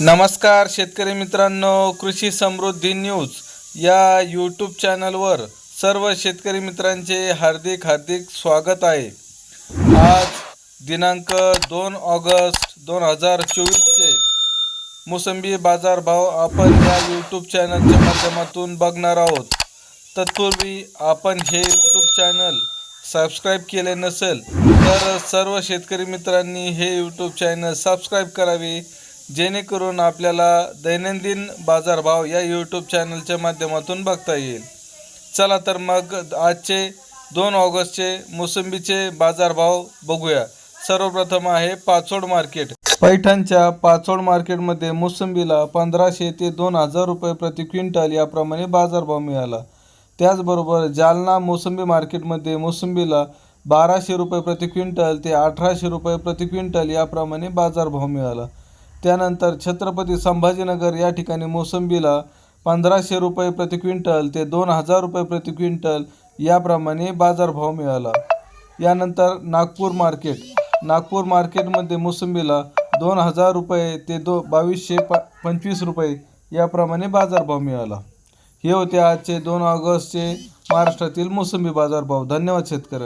नमस्कार शेतकरी मित्रांनो कृषी समृद्धी न्यूज या यूट्यूब चॅनलवर सर्व शेतकरी मित्रांचे हार्दिक हार्दिक स्वागत आहे. आज दिनांक दोन ऑगस्ट दोन हजार चोवीसचे मोसंबी बाजारभाव आपण या यूट्यूब चॅनलच्या माध्यमातून बघणार आहोत. तत्पूर्वी आपण हे यूट्यूब चॅनल सबस्क्राईब केले नसेल तर सर्व शेतकरी मित्रांनी हे यूट्यूब चॅनल सबस्क्राईब करावे. जेणेकरून आपल्याला दैनंदिन बाजारभाव या यूट्यूब चॅनलच्या माध्यमातून बघता येईल. चला तर मग आजचे दोन ऑगस्टचे मोसंबीचे बाजारभाव बघूया. सर्वप्रथम आहे पाचोड मार्केट. पैठणच्या पाचोड मार्केटमध्ये मोसंबीला पंधराशे ते दोन हजार रुपये प्रति क्विंटल याप्रमाणे बाजारभाव मिळाला. त्याचबरोबर जालना मोसंबी मार्केटमध्ये मोसंबीला बाराशे रुपये प्रति क्विंटल ते अठराशे रुपये प्रति क्विंटल याप्रमाणे बाजारभाव मिळाला. त्यानंतर छत्रपती संभाजीनगर या ठिकाणी मोसंबीला पंधराशे रुपये प्रति क्विंटल ते दोन हजार रुपये प्रति क्विंटल याप्रमाणे बाजारभाव मिळाला. यानंतर नागपूर मार्केट. नागपूर मार्केटमध्ये मोसंबीला दोन हजार रुपये ते दो बावीसशे प पंचवीस रुपये याप्रमाणे बाजारभाव मिळाला. हे होते आजचे दोन ऑगस्टचे महाराष्ट्रातील मोसंबी बाजारभाव. धन्यवाद शेतकऱ्यांना.